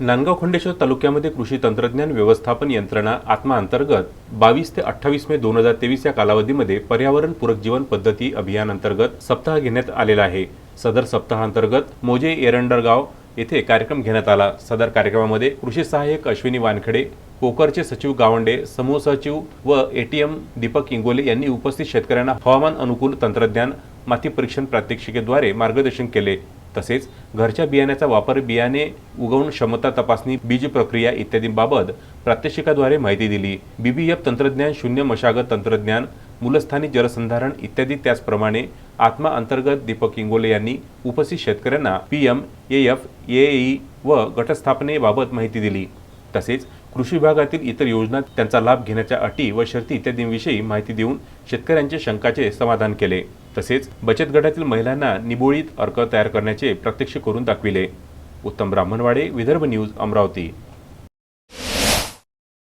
नांदगाव खंडेश्वर तालुक्यामध्ये कृषी तंत्रज्ञान व्यवस्थापन यंत्रणा आत्मा अंतर्गत बावीस ते अठ्ठावीस मे दोन हजार तेवीस या कालावधीमध्ये पर्यावरण पूरक जीवन पद्धती अभियानांतर्गत सप्ताह घेण्यात आलेला आहे. सदर सप्ताहांतर्गत मोजे एरंडरगाव येथे कार्यक्रम घेण्यात आला. सदर कार्यक्रमामध्ये कृषी सहाय्यक अश्विनी वानखडे पोकरचे सचिव गावंडे समूह सचिव व एटीएम दीपक इंगोले यांनी उपस्थित शेतकऱ्यांना हवामान अनुकूल तंत्रज्ञान माती परीक्षण प्रात्यक्षिकेद्वारे मार्गदर्शन केले. तसेच घरच्या बियाण्याचा वापर बियाणे उगवण क्षमता तपासणी बीज प्रक्रिया इत्यादींबाबत प्रात्यक्षिकाद्वारे माहिती दिली. बीबीएफ तंत्रज्ञान शून्य मशागत तंत्रज्ञान मूलस्थानी जलसंधारण इत्यादी त्याचप्रमाणे आत्मा अंतर्गत दीपक इंगोले यांनी उपस्थित शेतकऱ्यांना पीएम एफ एई व गटस्थापनेबाबत माहिती दिली. तसेच कृषी विभागातील इतर योजना त्यांचा लाभ घेण्याच्या अटी व शर्ती इत्यादींविषयी माहिती देऊन शेतकऱ्यांच्या शंकाचे समाधान केले. तसेच बचत गटातील महिलांना निबोळीत अर्क तयार करण्याचे प्रत्यक्ष करून दाखविले. उत्तम ब्राह्मणवाडे विदर्भ न्यूज अमरावती.